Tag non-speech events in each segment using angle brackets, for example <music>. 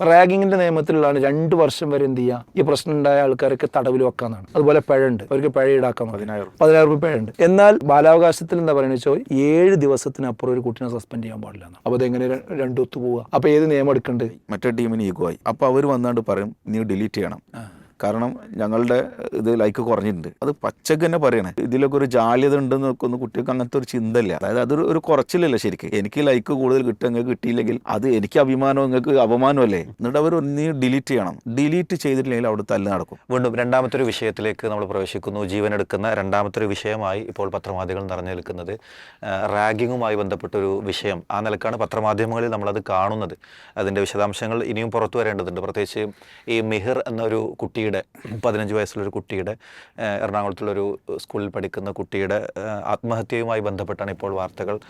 റാഗിങ്ങിന്റെ നിയമത്തിലുള്ളതാണ് രണ്ട് വർഷം വരെ എന്ത് ചെയ്യുക ഈ പ്രശ്നം ഉണ്ടായ ആൾക്കാർക്ക് തടവിൽ വെക്കാന്നാണ്. അതുപോലെ പിഴയുണ്ട്. അവർക്ക് പിഴ ഈടാക്കാൻ പതിനായിരം. പതിനായിരം രൂപ പിഴയുണ്ട്. എന്നാൽ ബാലാവകാശത്തിൽ എന്താ പറയുന്നത് വെച്ചാൽ ഏഴ് ദിവസത്തിനപ്പുറം ഒരു കുട്ടിനെ സസ്പെൻഡ് ചെയ്യാൻ പാടില്ല അപ്പൊ അതെങ്ങനെ രണ്ടു ഒത്തു പോവുക അപ്പൊ ഏത് നിയമം എടുക്കേണ്ടത് മറ്റേ ടീമിന് ഈഗോ ആയി. അപ്പോൾ അവർ വന്നാണ്ട് പറയും നീ ഡിലീറ്റ് ചെയ്യണം. കാരണം ഞങ്ങളുടെ ഇത് ലൈക്ക് കുറഞ്ഞിട്ടുണ്ട്. അത് പച്ചക്ക് തന്നെ പറയണേ. ഇതിലൊക്കെ ഒരു ജാള്യത ഉണ്ടെന്ന് നോക്കുന്ന. കുട്ടികൾക്ക് അങ്ങനത്തെ ഒരു ചിന്തയില്ല. അതായത് അതൊരു ഒരു കുറച്ചിലല്ല ശരിക്കും. എനിക്ക് ലൈക്ക് കൂടുതൽ കിട്ടുക നിങ്ങൾക്ക് കിട്ടിയില്ലെങ്കിൽ അത് എനിക്ക് അഭിമാനം നിങ്ങൾക്ക് അപമാനമല്ലേ എന്നിട്ട് അവർ ഒന്നീ ഡിലീറ്റ് ചെയ്യണം. ഡിലീറ്റ് ചെയ്തിട്ടില്ലെങ്കിൽ അവിടെ തല്ല് നടക്കും. വീണ്ടും രണ്ടാമത്തെ ഒരു വിഷയത്തിലേക്ക് നമ്മൾ പ്രവേശിക്കുന്നു. ജീവനെടുക്കുന്ന രണ്ടാമത്തെ ഒരു വിഷയമായി ഇപ്പോൾ പത്രമാധ്യമങ്ങൾ നിറഞ്ഞു നിൽക്കുന്നത് റാഗിങ്ങുമായി ബന്ധപ്പെട്ടൊരു വിഷയം. ആ നിലക്കാണ് പത്രമാധ്യമങ്ങളിൽ നമ്മളത് കാണുന്നത്. അതിന്റെ വിശദാംശങ്ങൾ ഇനിയും പുറത്തു വരേണ്ടതുണ്ട്. പ്രത്യേകിച്ച് ഈ മിഹിർ എന്നൊരു കുട്ടിയുടെ പതിനഞ്ച് വയസ്സുള്ളൊരു കുട്ടിയുടെ എറണാകുളത്തുള്ളൊരു സ്കൂളിൽ പഠിക്കുന്ന കുട്ടിയുടെ ആത്മഹത്യയുമായി ബന്ധപ്പെട്ടാണ് ഇപ്പോൾ വാർത്തകൾ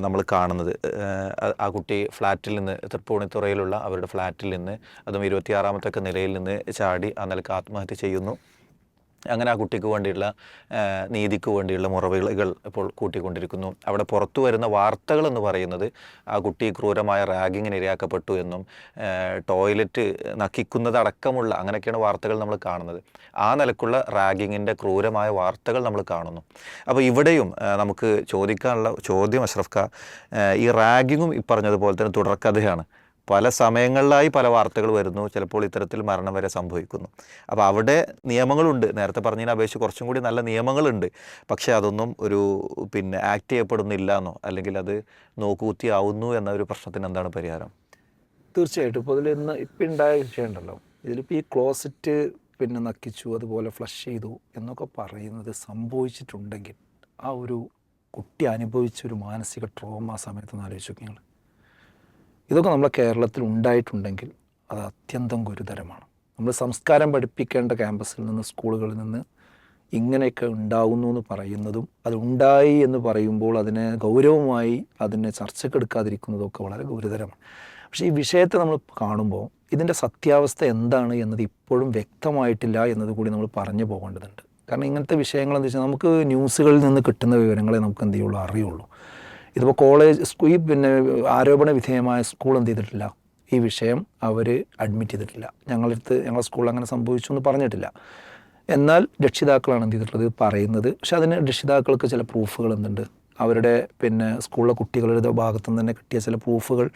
നമ്മൾ കാണുന്നത്. ആ, കുട്ടി ഫ്ലാറ്റിൽ നിന്ന് തൃപ്പൂണിത്തുറയിലുള്ള അവരുടെ ഫ്ലാറ്റിൽ നിന്ന് അതും ഇരുപത്തിയാറാമത്തെ നിലയിൽ നിന്ന് ചാടി ആ നിലയ്ക്ക് ആത്മഹത്യ ചെയ്യുന്നു. അങ്ങനെ ആ കുട്ടിക്ക് വേണ്ടിയുള്ള ആ, നീതിക്ക് വേണ്ടിയുള്ള മുറവികൾ ഇപ്പോൾ കൂട്ടിക്കൊണ്ടിരിക്കുന്നു. അവിടെ പുറത്തു വരുന്ന വാർത്തകൾ എന്ന് പറയുന്നത് ആ കുട്ടി ക്രൂരമായ റാഗിങ്ങിന് ഇരയാക്കപ്പെട്ടു എന്നും ടോയ്ലറ്റ് നക്കിക്കുന്നതടക്കമുള്ള അങ്ങനെയൊക്കെയാണ് വാർത്തകൾ നമ്മൾ കാണുന്നത്. ആ നിലക്കുള്ള റാഗിങ്ങിന്റെ ക്രൂരമായ വാർത്തകൾ നമ്മൾ കാണുന്നു. അപ്പോൾ ഇവിടെയും നമുക്ക് ചോദിക്കാനുള്ള ചോദ്യം അഷ്റഫ് ഖാ ഈ റാഗിങ്ങും ഈ പറഞ്ഞതുപോലെ തന്നെ തുടർക്കഥയാണ്. പല സമയങ്ങളിലായി പല വാർത്തകൾ വരുന്നു. ചിലപ്പോൾ ഇത്തരത്തിൽ മരണം വരെ സംഭവിക്കുന്നു. അപ്പോൾ അവിടെ നിയമങ്ങളുണ്ട്. നേരത്തെ പറഞ്ഞതിനെ അപേക്ഷിച്ച് കുറച്ചും കൂടി നല്ല നിയമങ്ങളുണ്ട്. പക്ഷേ അതൊന്നും ഒരു പിന്നെ ആക്ട് ചെയ്യപ്പെടുന്നില്ല എന്നോ അല്ലെങ്കിൽ അത് നോക്കുകുത്തിയാവുന്നു എന്ന ഒരു പ്രശ്നത്തിന് എന്താണ് പരിഹാരം? തീർച്ചയായിട്ടും. ഇപ്പോൾ ഇതിൽ ഇന്ന് ഇപ്പം ഉണ്ടായ വിഷയമുണ്ടല്ലോ ഇതിലിപ്പോൾ ഈ ക്ലോസറ്റ് പിന്നെ നക്കിച്ചു അതുപോലെ ഫ്ലഷ് ചെയ്തു എന്നൊക്കെ പറയുന്നത് സംഭവിച്ചിട്ടുണ്ടെങ്കിൽ ആ ഒരു കുട്ടി അനുഭവിച്ച ഒരു മാനസിക ട്രോമ സമയത്ത് ഒന്ന് ആലോചിച്ചു നിങ്ങൾ ഇതൊക്കെ നമ്മളെ കേരളത്തിൽ ഉണ്ടായിട്ടുണ്ടെങ്കിൽ അത് അത്യന്തം ഗുരുതരമാണ്. നമ്മൾ സംസ്കാരം പഠിപ്പിക്കേണ്ട ക്യാമ്പസിൽ നിന്ന് സ്കൂളുകളിൽ നിന്ന് ഇങ്ങനെയൊക്കെ ഉണ്ടാകുന്നു എന്ന് പറയുന്നതും അത് ഉണ്ടായി എന്ന് പറയുമ്പോൾ അതിനെ ഗൗരവമായി അതിനെ ചർച്ചക്കെടുക്കാതിരിക്കുന്നതൊക്കെ വളരെ ഗുരുതരമാണ്. പക്ഷേ ഈ വിഷയത്തെ നമ്മൾ കാണുമ്പോൾ ഇതിന്റെ സത്യാവസ്ഥ എന്താണ് എന്നത് ഇപ്പോഴും വ്യക്തമായിട്ടില്ല എന്നത് കൂടി നമ്മൾ പറഞ്ഞു പോകേണ്ടതുണ്ട്. കാരണം ഇങ്ങനത്തെ വിഷയങ്ങൾ എന്താ വെച്ചാൽ നമുക്ക് ന്യൂസുകളിൽ നിന്ന് കിട്ടുന്ന വിവരങ്ങളെ നമുക്ക് എന്ത് ചെയ്യുള്ളൂ? അറിയുള്ളൂ. ഇതിപ്പോൾ കോളേജ് സ്കൂ- ഈ പിന്നെ ആരോപണ വിധേയമായ സ്കൂൾ എന്ത് ചെയ്തിട്ടില്ല? ഈ വിഷയം അവർ അഡ്മിറ്റ് ചെയ്തിട്ടില്ല. ഞങ്ങളടുത്ത് ഞങ്ങളുടെ സ്കൂളിൽ അങ്ങനെ സംഭവിച്ചു എന്ന് പറഞ്ഞിട്ടില്ല. എന്നാൽ രക്ഷിതാക്കളാണ് എന്ത് ചെയ്തിട്ടുള്ളത്? പറയുന്നത്. പക്ഷെ അതിന് രക്ഷിതാക്കൾക്ക് ചില പ്രൂഫുകൾ എന്തുണ്ട്? അവരുടെ പിന്നെ സ്കൂളിലെ കുട്ടികളുടെ ഭാഗത്തു നിന്ന് തന്നെ കിട്ടിയ ചില പ്രൂഫുകൾ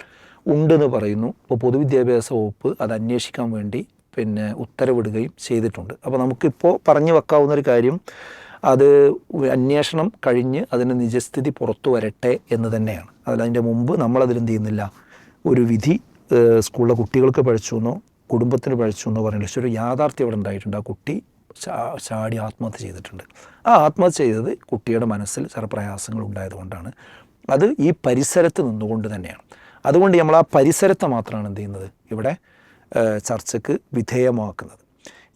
ഉണ്ടെന്ന് പറയുന്നു. അപ്പോൾ പൊതുവിദ്യാഭ്യാസ വകുപ്പ് അത് അന്വേഷിക്കാൻ വേണ്ടി പിന്നെ ഉത്തരവിടുകയും ചെയ്തിട്ടുണ്ട്. അപ്പോൾ നമുക്കിപ്പോൾ പറഞ്ഞു വെക്കാവുന്ന ഒരു കാര്യം അത് അന്വേഷണം കഴിഞ്ഞ് അതിന്റെ നിജസ്ഥിതി പുറത്തു വരട്ടെ എന്ന് തന്നെയാണ്. അതിൽ അതിന്റെ മുമ്പ് നമ്മളതിലെന്ത് ചെയ്യുന്നില്ല. ഒരു വിധി സ്കൂളിലെ കുട്ടികൾക്ക് പഴിച്ചു എന്നോ കുടുംബത്തിന് പഴിച്ചു എന്നോ പറയുന്നില്ല പക്ഷെ ഒരു യാഥാർത്ഥ്യം അവിടെ ഉണ്ടായിട്ടുണ്ട്. ആ കുട്ടി ചാടി ആത്മഹത്യ ചെയ്തിട്ടുണ്ട്. ആ ആത്മഹത്യ ചെയ്തത് കുട്ടിയുടെ മനസ്സിൽ ചില പ്രയാസങ്ങൾ ഉണ്ടായതുകൊണ്ടാണ് അത് ഈ പരിസരത്ത് നിന്നുകൊണ്ട് തന്നെയാണ്. അതുകൊണ്ട് നമ്മൾ ആ പരിസരത്തെ മാത്രമാണ് എന്ത് ചെയ്യുന്നത്? ഇവിടെ ചർച്ചയ്ക്ക് വിധേയമാക്കുന്നത്.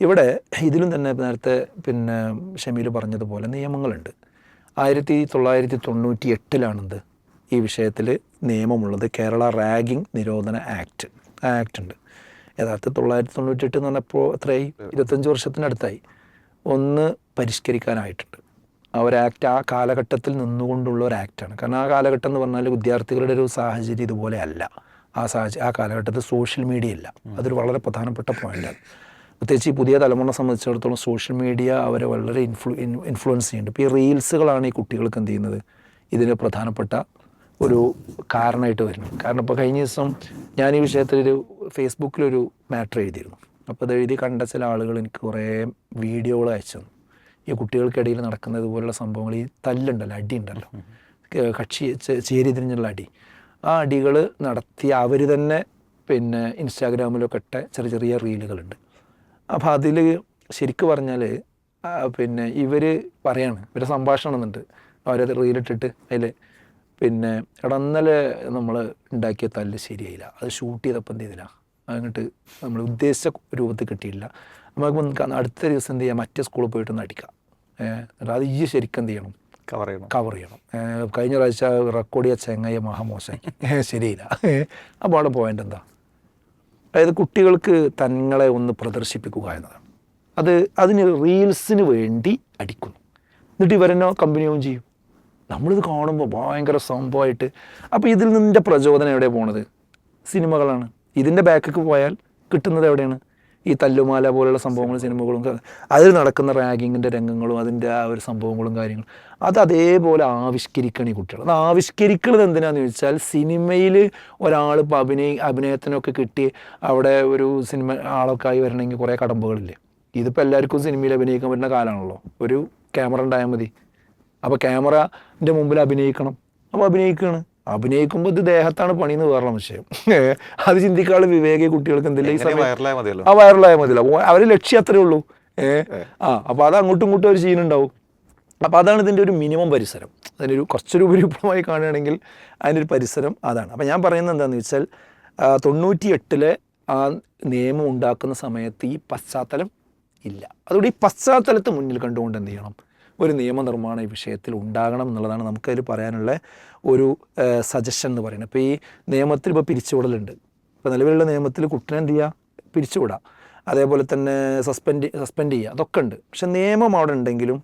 ഇവിടെ ഇതിലും തന്നെ നേരത്തെ പിന്നെ ഷമീൽ പറഞ്ഞതുപോലെ നിയമങ്ങളുണ്ട്. ആയിരത്തി തൊള്ളായിരത്തി തൊണ്ണൂറ്റി എട്ടിലാണെന്ത് ഈ വിഷയത്തിൽ നിയമമുള്ളത്. കേരള റാഗിംഗ് നിരോധന ആക്ട് ആക്ട് ഉണ്ട് യഥാർത്ഥത്തിൽ തൊള്ളായിരത്തി തൊണ്ണൂറ്റി എട്ട് എന്ന് പറഞ്ഞപ്പോൾ എത്രയായി? ഇരുപത്തഞ്ച് വർഷത്തിനടുത്തായി. ഒന്ന് പരിഷ്കരിക്കാനായിട്ടുണ്ട്. ആ ഒരു ആക്ട് ആ കാലഘട്ടത്തിൽ നിന്നുകൊണ്ടുള്ള ഒരു ആക്റ്റാണ് കാരണം ആ കാലഘട്ടം എന്ന് പറഞ്ഞാൽ വിദ്യാർത്ഥികളുടെ ഒരു സാഹചര്യം ഇതുപോലെ അല്ല. ആ സാഹചര്യം ആ കാലഘട്ടത്തിൽ സോഷ്യൽ മീഡിയ ഇല്ല. അതൊരു വളരെ പ്രധാനപ്പെട്ട പോയിന്റാണ് പ്രത്യേകിച്ച് ഈ പുതിയ തലമുറ സംബന്ധിച്ചിടത്തോളം സോഷ്യൽ മീഡിയ അവരെ വളരെ ഇൻഫ്ലു ഇൻഫ്ലുവൻസ് ചെയ്യുന്നുണ്ട്. ഇപ്പോൾ ഈ റീൽസുകളാണ് ഈ കുട്ടികൾക്ക് എന്ത് ചെയ്യുന്നത്? ഇതിന് പ്രധാനപ്പെട്ട ഒരു കാരണമായിട്ട് വരുന്നത്. കാരണം ഇപ്പോൾ കഴിഞ്ഞ ദിവസം ഞാൻ ഈ വിഷയത്തിലൊരു ഫേസ്ബുക്കിലൊരു മാറ്റർ എഴുതിയിരുന്നു. അപ്പോൾ അത് എഴുതി കണ്ട ചില ആളുകൾ എനിക്ക് കുറേ വീഡിയോകൾ അയച്ചു തന്നു. ഈ കുട്ടികൾക്കിടയിൽ നടക്കുന്ന ഇതുപോലുള്ള സംഭവങ്ങൾ ഈ തല്ലുണ്ടല്ലോ അടി ഉണ്ടല്ലോ കക്ഷി ചേരി തിരിഞ്ഞുള്ള അടി. ആ അടികൾ നടത്തി അവർ തന്നെ പിന്നെ ഇൻസ്റ്റാഗ്രാമിലൊക്കെ ഇട്ട ചെറിയ ചെറിയ റീലുകളുണ്ട് അപ്പോൾ അതിൽ ശരിക്ക് പറഞ്ഞാൽ പിന്നെ ഇവർ പറയാണ് ഇവരെ സംഭാഷണം എന്നുണ്ട് അവരത് റീലിട്ടിട്ട് അതിൽ പിന്നെ ഇടന്നലെ നമ്മൾ ഉണ്ടാക്കിയ തല്ല് ശരിയായില്ല. അത് ഷൂട്ട് ചെയ്തപ്പോൾ എന്ത് ചെയ്തില്ല? അങ്ങോട്ട് നമ്മൾ ഉദ്ദേശിച്ച രൂപത്തിൽ കിട്ടിയില്ല. നമുക്ക് അടുത്ത ദിവസം എന്ത് ചെയ്യാം? മറ്റേ സ്കൂളിൽ പോയിട്ട് ഒന്ന് അടിക്കാം. എന്നിട്ട് അത് ഈ ശരിക്കും എന്ത് ചെയ്യണം? കവർ ചെയ്യണം. കവർ ചെയ്യണം. കഴിഞ്ഞ പ്രാവശ്യം റെക്കോർഡ് ചെയ്ത ചെങ്ങയ്യ മഹാമോശം ശരിയില്ല അപ്പോൾ അവിടെ പോയിന്റ് എന്താ? അതായത് കുട്ടികൾക്ക് തങ്ങളെ ഒന്ന് പ്രദർശിപ്പിക്കുക എന്നതാണ്. അത് അതിന് റീൽസിന് വേണ്ടി അടിക്കുന്നു. എന്നിട്ട് ഇവരെന്നോ കമ്പനിയാവും ചെയ്യും? നമ്മളിത് കാണുമ്പോൾ ഭയങ്കര സംഭവമായിട്ട് അപ്പോൾ ഇതിൽ നിന്നിന്റെ പ്രചോദനം എവിടെ പോണത്? സിനിമകളാണ്. ഇതിന്റെ ബാക്കിക്ക് പോയാൽ കിട്ടുന്നത് എവിടെയാണ്? ഈ തല്ലുമാല പോലുള്ള സംഭവങ്ങളും സിനിമകളും അതിൽ നടക്കുന്ന റാഗിങ്ങിന്റെ രംഗങ്ങളും അതിന്റെ ആ ഒരു സംഭവങ്ങളും കാര്യങ്ങളും അത് അതേപോലെ ആവിഷ്കരിക്കണം ഈ കുട്ടികൾ അത് ആവിഷ്കരിക്കുന്നത് എന്തിനാന്ന് ചോദിച്ചാൽ സിനിമയിൽ ഒരാൾ ഇപ്പോൾ അഭിനയ അഭിനയത്തിനൊക്കെ കിട്ടി അവിടെ ഒരു സിനിമ ആളൊക്കെ ആയി വരണമെങ്കിൽ കുറേ കടമ്പകളില്ലേ. ഇതിപ്പോൾ എല്ലാവർക്കും സിനിമയിൽ അഭിനയിക്കാൻ പറ്റുന്ന കാലമാണല്ലോ. ഒരു ക്യാമറ ഉണ്ടായാൽ മതി. അപ്പോൾ ക്യാമറന്റെ മുമ്പിൽ അഭിനയിക്കണം. അപ്പോൾ അഭിനയിക്കുകയാണ്. അഭിനയിക്കുമ്പോൾ ഇത് ദേഹത്താണ് പണി എന്ന് വേറെ വിഷയം അത് ചിന്തിക്കാനുള്ള വിവേകി കുട്ടികൾക്ക് എന്തില്ല ഈ സമയം ആ വൈറലായ മതിയല്ലോ. അവർ അവർ ലക്ഷ്യം അത്രേ ഉള്ളൂ. ഏ ആ അപ്പോൾ അത് അങ്ങോട്ടും ഇങ്ങോട്ടും ഒരു സീനുണ്ടാവും അപ്പോൾ അതാണ് ഇതിന്റെ ഒരു മിനിമം പരിസരം. അതിനൊരു കുറച്ചൊരു ഉപരിപ്ലവമായി കാണുകയാണെങ്കിൽ അതിന്റെ ഒരു പരിസരം അതാണ്. അപ്പോൾ ഞാൻ പറയുന്നത് എന്താണെന്ന് വെച്ചാൽ തൊണ്ണൂറ്റി എട്ടിലെ ആ നിയമം ഉണ്ടാക്കുന്ന സമയത്ത് ഈ പശ്ചാത്തലം ഇല്ല. അതുകൊണ്ട് ഈ പശ്ചാത്തലത്തെ മുന്നിൽ കണ്ടുകൊണ്ട് എന്ത് ചെയ്യണം? ഒരു നിയമനിർമ്മാണം ഈ വിഷയത്തിൽ ഉണ്ടാകണം എന്നുള്ളതാണ് നമുക്കതിൽ പറയാനുള്ള ഒരു സജഷൻ എന്ന് പറയുന്നത്. ഇപ്പോൾ ഈ നിയമത്തിൽ ഇപ്പോൾ പിരിച്ചുവിടലുണ്ട്. ഇപ്പോൾ നിലവിലുള്ള നിയമത്തിൽ കുട്ടനെ എന്ത് ചെയ്യുക പിരിച്ചുവിടാം. അതേപോലെ തന്നെ സസ്പെൻഡ് സസ്പെൻഡ് ചെയ്യുക അതൊക്കെ ഉണ്ട്. പക്ഷെ നിയമം അവിടെ ഉണ്ടെങ്കിലും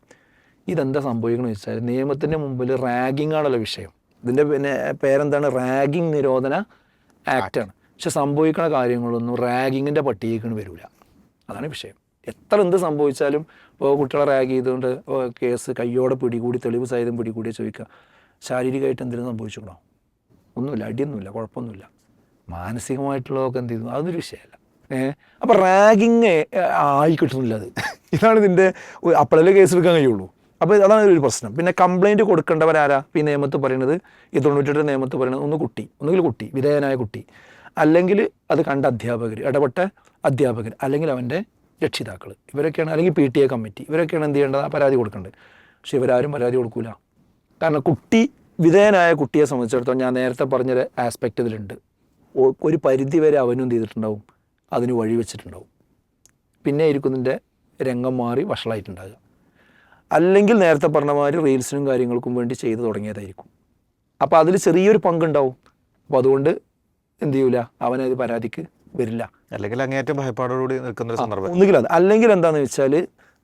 ഇതെന്താ സംഭവിക്കണമെന്ന് വെച്ചാൽ നിയമത്തിന്റെ മുമ്പിൽ റാഗിംഗ് ആണല്ലോ വിഷയം. ഇതിന്റെ പിന്നെ പേരെന്താണ്? റാഗിംഗ് നിരോധന ആക്റ്റാണ് പക്ഷെ സംഭവിക്കുന്ന കാര്യങ്ങളൊന്നും റാഗിങ്ങിന്റെ പട്ടികയ്ക്ക് വരില്ല അതാണ് വിഷയം. എത്ര എന്ത് സംഭവിച്ചാലും കുട്ടികളെ റാഗ് ചെയ്തുകൊണ്ട് കേസ് കയ്യോടെ പിടികൂടി തെളിവ് സഹിതം പിടികൂടിയ ചോദിക്കുക. ശാരീരികമായിട്ട് എന്തെങ്കിലും സംഭവിച്ചിട്ടുണ്ടോ? ഒന്നുമില്ല അടിയൊന്നുമില്ല കുഴപ്പമൊന്നുമില്ല. മാനസികമായിട്ടുള്ളതൊക്കെ എന്ത് ചെയ്തു അതൊരു വിഷയമല്ല. ഏഹ് അപ്പം റാഗിങ് ആയി കിട്ടുന്നില്ല അത്. ഇതാണ് ഇതിന്റെ അപ്പോഴല്ലേ കേസ് എടുക്കാൻ കഴിയുള്ളൂ. അപ്പോൾ അതാണ് ഒരു പ്രശ്നം. പിന്നെ കംപ്ലയിന്റ് കൊടുക്കേണ്ടവരാരാ? ഈ നിയമത്ത് പറയുന്നത് ഈ തൊണ്ണൂറ്റെട്ട് നിയമത്ത് പറയുന്നത് ഒന്ന് കുട്ടി ഒന്നുകിൽ കുട്ടി വിധേയനായ കുട്ടി. അല്ലെങ്കിൽ അത് കണ്ട അധ്യാപകർ ഇടപെട്ട അധ്യാപകർ അല്ലെങ്കിൽ അവന്റെ രക്ഷിതാക്കൾ ഇവരൊക്കെയാണ് അല്ലെങ്കിൽ പി ടി എ കമ്മിറ്റി. ഇവരൊക്കെയാണ് എന്ത് ചെയ്യേണ്ടത്? ആ പരാതി കൊടുക്കേണ്ടത് പക്ഷെ ഇവരാരും പരാതി കൊടുക്കൂല. കാരണം കുട്ടി വിധേയനായ കുട്ടിയെ സംബന്ധിച്ചിടത്തോളം ഞാൻ നേരത്തെ പറഞ്ഞൊരു ആസ്പെക്റ്റ് ഇതിലുണ്ട്. ഒരു പരിധി വരെ അവനും എന്ത് ചെയ്തിട്ടുണ്ടാവും? അതിന് വഴി വെച്ചിട്ടുണ്ടാവും. പിന്നെ ആയിരിക്കും ഇതിന്റെ രംഗം മാറി വഷളായിട്ടുണ്ടാകുക അല്ലെങ്കിൽ നേരത്തെ പറഞ്ഞ മാതിരി റീൽസിനും കാര്യങ്ങൾക്കും വേണ്ടി ചെയ്തു തുടങ്ങിയതായിരിക്കും. അപ്പോൾ അതിൽ ചെറിയൊരു പങ്കുണ്ടാവും. അപ്പോൾ അതുകൊണ്ട് എന്ത് ചെയ്യൂല? അവനത് പരാതിക്ക് വരില്ല. അല്ലെങ്കിൽ അങ്ങേറ്റം ഭയപ്പാടോടുകൂടി നിൽക്കുന്ന ഒരു സന്ദർഭം. ഒന്നുകിൽ അത്. അല്ലെങ്കിൽ എന്താണെന്ന് വെച്ചാൽ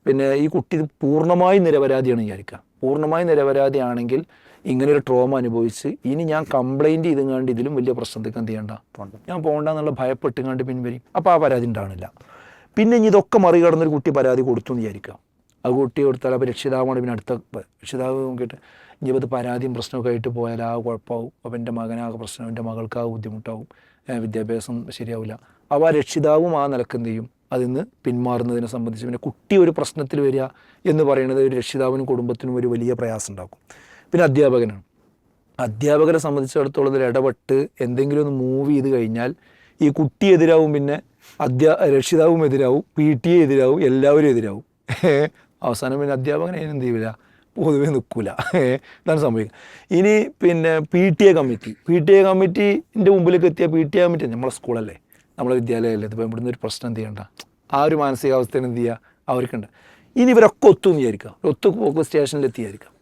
പിന്നെ ഈ കുട്ടി പൂർണമായി നിരപരാധിയാണ് വിചാരിക്കുക. പൂർണമായി നിരപരാധിയാണെങ്കിൽ ഇങ്ങനെ ഒരു ട്രോമ അനുഭവിച്ച് ഇനി ഞാൻ കംപ്ലൈന്റ് ചെയ്തുകൊണ്ട് ഇതിലും വലിയ പ്രശ്നത്തേക്ക് എന്ത് ചെയ്യണ്ട? ഞാൻ പോകണ്ട എന്നുള്ള ഭയപ്പെട്ടുകൊണ്ട് പിൻവരും അപ്പോൾ ആ പരാതി ഉണ്ടാവണില്ല. പിന്നെ ഇനി ഇതൊക്കെ മറികടന്നൊരു കുട്ടി പരാതി കൊടുത്തു എന്ന് വിചാരിക്കുക. ആ കുട്ടി കൊടുത്താൽ അപ്പോൾ രക്ഷിതാവാണ് പിന്നെ അടുത്ത രക്ഷിതാവ് നോക്കിയിട്ട് ഇനിയിപ്പോൾ ഇത് പരാതിയും പ്രശ്നമൊക്കെ ആയിട്ട് പോയാൽ ആ കുഴപ്പമാവും. അപ്പോൾ എന്റെ മകനാകെ പ്രശ്നം എന്റെ മകൾക്കാകെ ബുദ്ധിമുട്ടാകും ബുദ്ധിമുട്ടാവും. വിദ്യാഭ്യാസം ശരിയാവില്ല. അവ രക്ഷിതാവും ആ നിലയ്ക്ക് എന്ത് ചെയ്യും അതിൽ നിന്ന് പിന്മാറുന്നതിനെ സംബന്ധിച്ച് പിന്നെ കുട്ടി ഒരു പ്രശ്നത്തിൽ വരിക എന്ന് പറയുന്നത് ഒരു രക്ഷിതാവിനും കുടുംബത്തിനും ഒരു വലിയ പ്രയാസം ഉണ്ടാക്കും പിന്നെ അധ്യാപകനാണ്. അധ്യാപകരെ സംബന്ധിച്ചിടത്തോളം ഇടപെട്ട് എന്തെങ്കിലും ഒന്ന് മൂവ് ചെയ്ത് കഴിഞ്ഞാൽ ഈ കുട്ടി എതിരാവും പിന്നെ അധ്യാ രക്ഷിതാവും എതിരാവും പി ടി എതിരാവും എല്ലാവരും എതിരാവും. അവസാനം പിന്നെ അധ്യാപകനെ എന്ത് ചെയ്യില്ല പൊതുവെ നിൽക്കില്ല ഇതാണ് സംഭവിക്കുക ഇനി പിന്നെ P T A committee P T A കമ്മിറ്റീന്റെ മുമ്പിലേക്ക് എത്തിയ പി ടി എ കമ്മിറ്റി നമ്മളെ സ്കൂളല്ലേ നമ്മളെ വിദ്യാലയമല്ലേ ഇതിപ്പോൾ ഇവിടുന്ന് ഒരു പ്രശ്നം എന്ത് ചെയ്യണ്ട? ആ ഒരു മാനസികാവസ്ഥയിൽ എന്ത് ചെയ്യുക അവർക്കുണ്ട്. ഇനി ഇവരൊക്കെ ഒത്തു വിചാരിക്കുക. ഒത്തു പോക്ക് സ്റ്റേഷനിൽ എത്തിയായിരിക്കാം.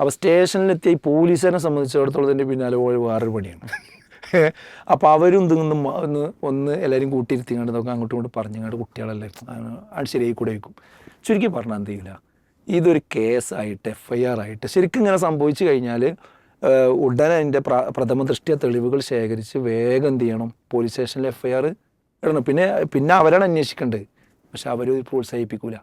അപ്പോൾ സ്റ്റേഷനിലെത്തിയ ഈ പോലീസിനെ സംബന്ധിച്ചിടത്തോളം ഇതിന്റെ പിന്നാലെ പോയ വേറൊരു പണിയാണ്. അപ്പോൾ അവരും ഇതൊന്നും ഒന്ന് ഒന്ന് എല്ലാവരും കൂട്ടിയിരുത്തിങ്ങാണ്ട് നോക്കാം അങ്ങോട്ടും ഇങ്ങോട്ടും പറഞ്ഞങ്ങാണ്ട് കുട്ടികളല്ലേ അത് ശരിയായി കൂടെ വയ്ക്കും ചുരുക്കി പറഞ്ഞാൽ എന്ത് ചെയ്യില്ല ഇതൊരു കേസായിട്ട് എഫ് ഐ ആർ ആയിട്ട് ശരിക്കും ഇങ്ങനെ സംഭവിച്ചു കഴിഞ്ഞാൽ ഉടനെ അതിന്റെ പ്ര പ്രഥമ ദൃഷ്ടിയ തെളിവുകൾ ശേഖരിച്ച് വേഗം എന്ത് ചെയ്യണം? പോലീസ് സ്റ്റേഷനിൽ എഫ് ഐ ആർ ഇടണം. പിന്നെ പിന്നെ അവരാണ് അന്വേഷിക്കേണ്ടത്. പക്ഷെ അവർ പ്രോത്സാഹിപ്പിക്കൂല.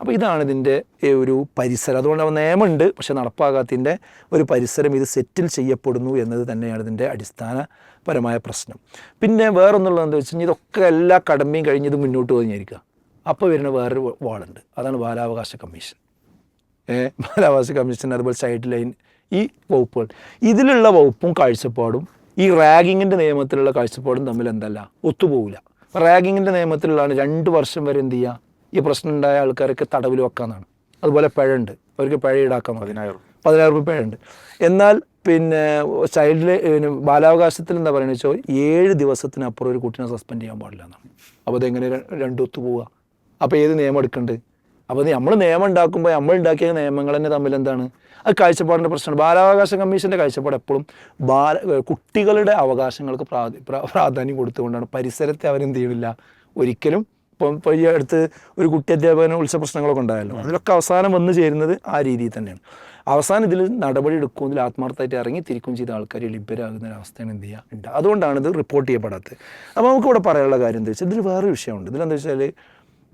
അപ്പോൾ ഇതാണ് ഇതിന്റെ ഒരു പരിസരം. അതുകൊണ്ട് അവ നിയമമുണ്ട്. പക്ഷെ നടപ്പാകാത്തതിന്റെ ഒരു പരിസരം ഇത് സെറ്റിൽ ചെയ്യപ്പെടുന്നു എന്നത് തന്നെയാണ് ഇതിന്റെ അടിസ്ഥാനപരമായ പ്രശ്നം. പിന്നെ വേറൊന്നുള്ളത് എന്താ വെച്ച് കഴിഞ്ഞാൽ ഇതൊക്കെ എല്ലാ കടമയും കഴിഞ്ഞ് ഇത് മുന്നോട്ട് പോയിരിക്കുക അപ്പോൾ വരുന്ന വേറൊരു വാളുണ്ട്. അതാണ് ബാലാവകാശ കമ്മീഷൻ. ഏ, ബാലാവകാശ കമ്മീഷൻ അതുപോലെ സൈഡ് ലൈൻ ഈ വകുപ്പുകൾ. ഇതിലുള്ള വകുപ്പും കാഴ്ചപ്പാടും ഈ റാഗിങ്ങിന്റെ നിയമത്തിലുള്ള കാഴ്ചപ്പാടും തമ്മിൽ എന്തല്ല? ഒത്തുപോകില്ല റാഗിങ്ങിന്റെ നിയമത്തിലുള്ളതാണ് രണ്ട് വർഷം വരെ എന്ത് ചെയ്യുക ഈ പ്രശ്നം ഉണ്ടായ ആൾക്കാരൊക്കെ തടവിൽ വെക്കാമെന്നാണ് അതുപോലെ പിഴയുണ്ട്. അവർക്ക് പഴ ഈടാക്കാൻ പതിനായിരം പതിനായിരം രൂപ ഉണ്ട് എന്നാൽ പിന്നെ ചൈൽഡ് ബാലാവകാശത്തിൽ എന്താ പറയുന്നത് വെച്ചാൽ ഏഴ് ദിവസത്തിനപ്പുറം ഒരു കുട്ടീനെ സസ്പെൻഡ് ചെയ്യാൻ പാടില്ല എന്നാണ്. അപ്പോൾ അതെങ്ങനെ രണ്ടു ഒത്തു പോവുക അപ്പോൾ ഏത് നിയമം എടുക്കണ്ട്? അപ്പോൾ നമ്മൾ നിയമം ഉണ്ടാക്കുമ്പോൾ നമ്മൾ ഉണ്ടാക്കിയ നിയമങ്ങൾ തന്നെ തമ്മിൽ എന്താണ്? അത് കാഴ്ചപ്പാടിന്റെ പ്രശ്നമാണ്. ബാലാവകാശ കമ്മീഷന്റെ കാഴ്ചപ്പാട് എപ്പോഴും ബാല കുട്ടികളുടെ അവകാശങ്ങൾക്ക് പ്രാ- പ്രാധാന്യം കൊടുത്തുകൊണ്ടാണ്. പരിസരത്തെ അവരെന്ത് ചെയ്യണില്ല? ഒരിക്കലും ഇപ്പം ഇപ്പോൾ ഈ അടുത്ത് ഒരു കുട്ടി അധ്യാപകന് ഉത്സവ പ്രശ്നങ്ങളൊക്കെ ഉണ്ടായല്ലോ. അതിലൊക്കെ അവസാനം വന്നു ചേരുന്നത് ആ രീതിയിൽ തന്നെയാണ്. അവസാനം ഇതിൽ നടപടി എടുക്കുന്നതിൽ ആത്മാർത്ഥമായിട്ട് ഇറങ്ങി തിരിക്കും ചെയ്ത ആൾക്കാർ ലഭ്യരാകുന്ന ഒരു അവസ്ഥയാണ് എന്ത് ചെയ്യുക? ഉണ്ട്. അതുകൊണ്ടാണ് ഇത് റിപ്പോർട്ട് ചെയ്യപ്പെടാത്തത്. അപ്പോൾ നമുക്ക് ഇവിടെ പറയാനുള്ള കാര്യം എന്താ വെച്ചാൽ ഇതിൽ വേറൊരു വിഷയമുണ്ട്. ഇതിലെന്താ വെച്ചാൽ